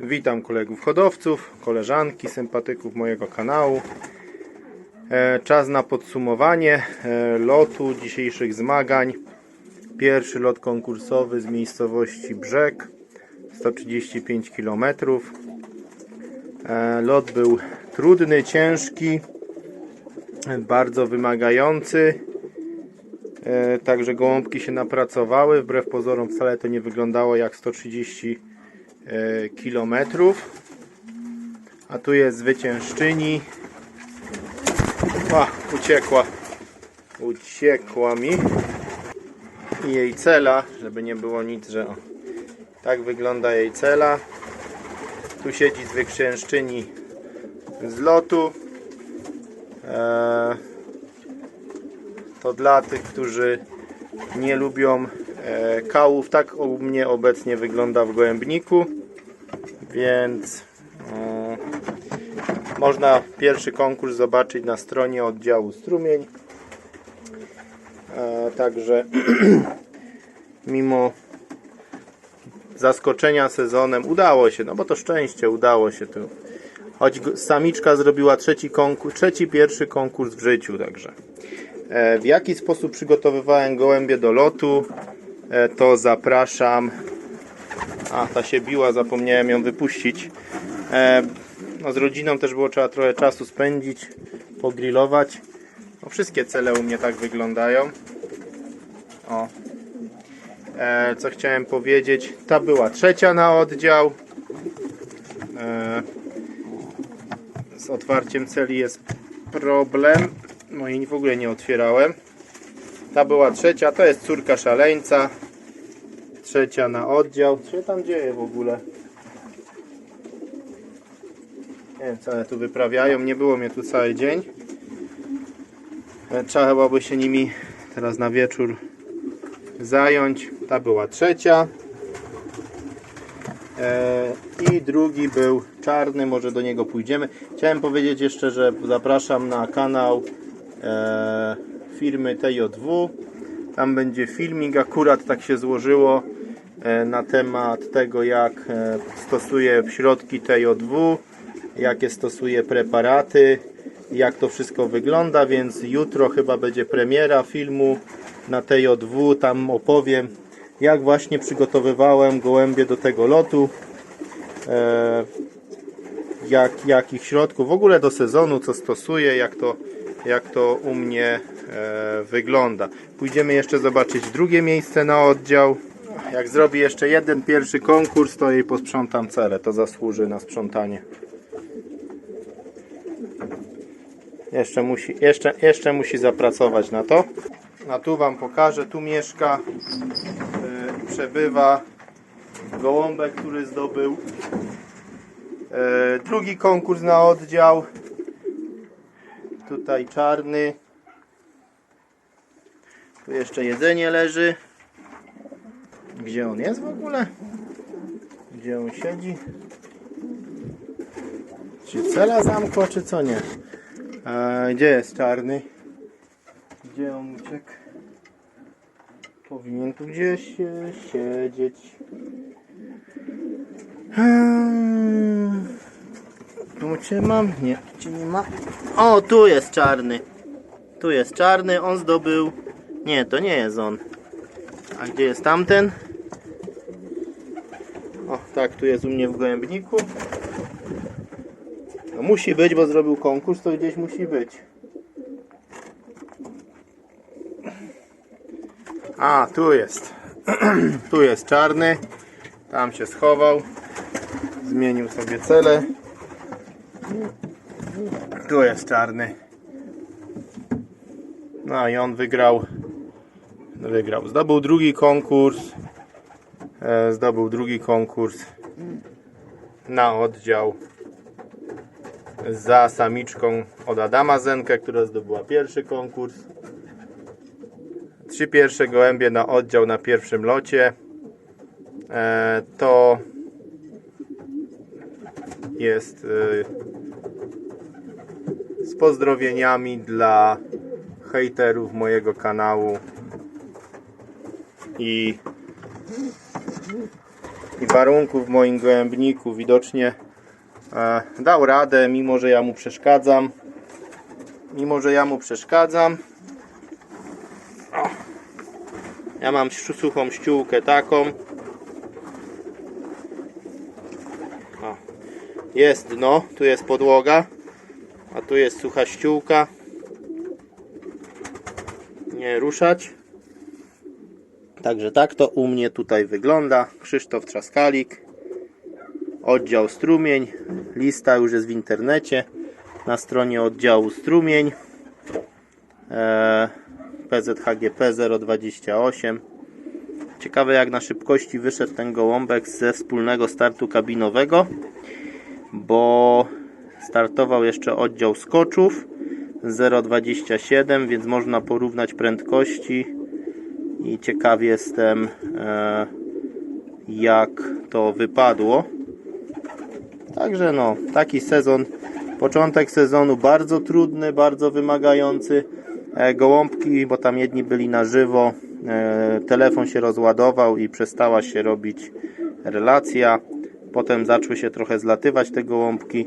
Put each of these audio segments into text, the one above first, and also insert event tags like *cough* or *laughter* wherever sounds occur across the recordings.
Witam kolegów hodowców, koleżanki, sympatyków mojego kanału. E, Czas na podsumowanie e, lotu dzisiejszych zmagań. Pierwszy lot konkursowy z miejscowości Brzeg, 135 km. E, Lot był trudny, ciężki, bardzo wymagający. Także gołąbki się napracowały. Wbrew pozorom wcale to nie wyglądało jak 130 e, kilometrów. A tu jest zwyciężczyni. A, uciekła. Uciekła mi. I jej cela, żeby nie było nic, że o, tak wygląda jej cela. Tu siedzi zwyciężczyni z lotu. E, to dla tych, którzy nie lubią e, kałów. Tak u mnie obecnie wygląda w gołębniku. Więc e, można pierwszy konkurs zobaczyć na stronie oddziału strumień. E, także *clears throat* mimo zaskoczenia sezonem udało się, no bo to szczęście udało się tu. Choć samiczka zrobiła trzeci konkurs, trzeci pierwszy konkurs w życiu, także. E, W jaki sposób przygotowywałem gołębie do lotu, e, to zapraszam. A, ta się biła, zapomniałem ją wypuścić. E, No, z rodziną też było trzeba trochę czasu spędzić, pogrillować. No, wszystkie cele u mnie tak wyglądają. O. E, co chciałem powiedzieć? Ta była trzecia na oddział. E, z otwarciem celi jest problem. No i w ogóle nie otwierałem. Ta była trzecia, to jest córka szaleńca. Trzecia na oddział. Co się tam dzieje w ogóle? Nie wiem co one tu wyprawiają. Nie było mnie tu cały dzień. E, Trzeba chyba by się nimi teraz na wieczór zająć. Ta była trzecia. E, I drugi był czarny, może do niego pójdziemy. Chciałem powiedzieć jeszcze, że zapraszam na kanał e, firmy TJW. Tam będzie filmik, akurat tak się złożyło e, na temat tego, jak e, stosuje środki TJW, jakie stosuje preparaty, jak to wszystko wygląda, więc jutro chyba będzie premiera filmu na TJW. Tam opowiem, jak właśnie przygotowywałem gołębie do tego lotu. E, jak, jakich środków, w ogóle do sezonu, co stosuję, jak to, jak to u mnie wygląda. Pójdziemy jeszcze zobaczyć drugie miejsce na oddział. Jak zrobię jeszcze jeden pierwszy konkurs, to jej posprzątam cele. To zasłuży na sprzątanie. Jeszcze musi, jeszcze, jeszcze musi zapracować na to. A tu Wam pokażę, tu mieszka, e, przebywa gołąbek, który zdobył e, drugi konkurs na oddział. Tutaj czarny. Tu jeszcze jedzenie leży. Gdzie on jest w ogóle? Gdzie on siedzi? Czy cela zamkła, czy co nie? E, gdzie jest czarny? Gdzie on uciekł? Powinien tu gdzieś siedzieć. Hmm. Tu cię mam? Nie, cię nie ma. O, tu jest czarny. Tu jest czarny, on zdobył. Nie, to nie jest on. A gdzie jest tamten? O, tak, tu jest u mnie w gołębniku. No musi być, bo zrobił konkurs, to gdzieś musi być. A, tu jest. *clears throat* tu jest czarny. Tam się schował. Zmienił sobie cele. Tu jest czarny. No i on wygrał. Wygrał. Zdobył drugi konkurs. E, Zdobył drugi konkurs na oddział za samiczką od Adama Zenkę, która zdobyła pierwszy konkurs. Trzy pierwsze gołębie na oddział na pierwszym locie. E, to jest e, z pozdrowieniami dla hejterów mojego kanału i, i warunków w moim gołębniku. Widocznie e, dał radę, mimo że ja mu przeszkadzam. Mimo że ja mu przeszkadzam. Ja mam suchą ściółkę taką. O. Jest dno, tu jest podłoga, a tu jest sucha ściółka. Nie ruszać. Także tak to u mnie tutaj wygląda. Krzysztof Trzaskalik. Oddział Strumień. Lista już jest w internecie. Na stronie oddziału Strumień. PZHGP 028. Ciekawe jak na szybkości wyszedł ten gołąbek ze wspólnego startu kabinowego, bo startował jeszcze oddział skoczów 0,27, więc można porównać prędkości i ciekaw jestem e, jak to wypadło. Także no, taki sezon, początek sezonu bardzo trudny, bardzo wymagający. E, gołąbki, bo tam jedni byli na żywo, e, telefon się rozładował i przestała się robić relacja. Potem zaczęły się trochę zlatywać te gołąbki.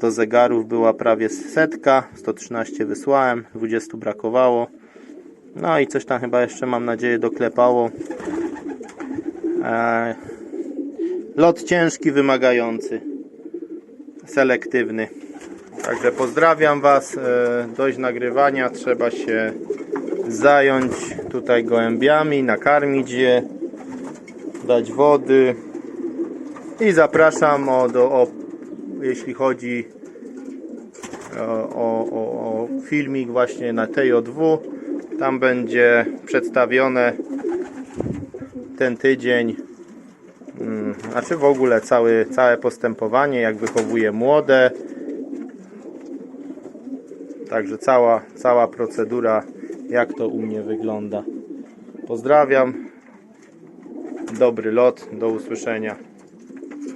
Do zegarów była prawie setka, 113 wysłałem, 20 brakowało. No i coś tam chyba jeszcze mam nadzieję doklepało. E, lot ciężki, wymagający, selektywny. Także pozdrawiam Was. E, dość nagrywania. Trzeba się zająć tutaj gołębiami, nakarmić je, dać wody. I zapraszam o, do, o jeśli chodzi o, o, o, filmik właśnie na TJ2. Tam będzie przedstawione ten tydzień, mm, znaczy w ogóle cały, całe postępowanie, jak wychowuje młode. Także cała, cała procedura, jak to u mnie wygląda. Pozdrawiam. Dobry lot, do usłyszenia.